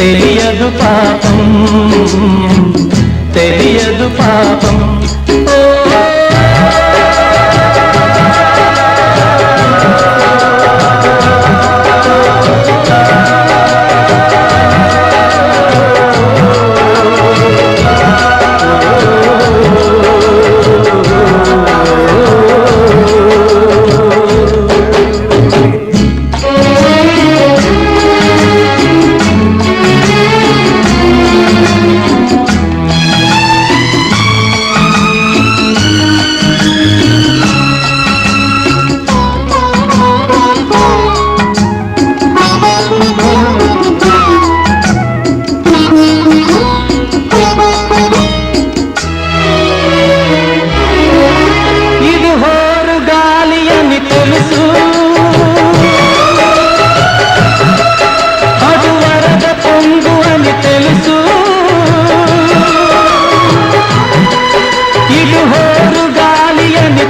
తెలియదు పాపం తెలియదు పాపం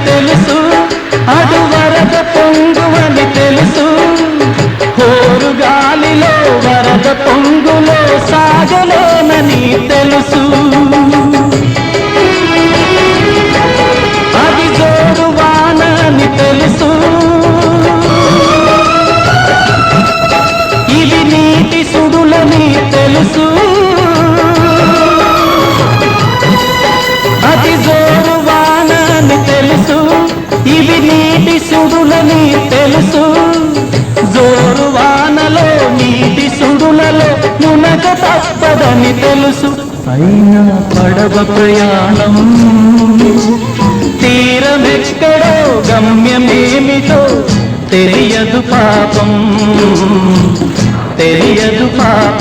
తెలుసు. అడు వరద పొంగు అని తెలుసు. అని తెలుసు? జోరు వానలో నీటి సుడులలో మునక తప్పదని తెలుసు. అయినా పడవ ప్రయాణం. తీరమెక్కడో గమ్యమేమిటో తెలియదు పాపం. తెలియదు పాపం.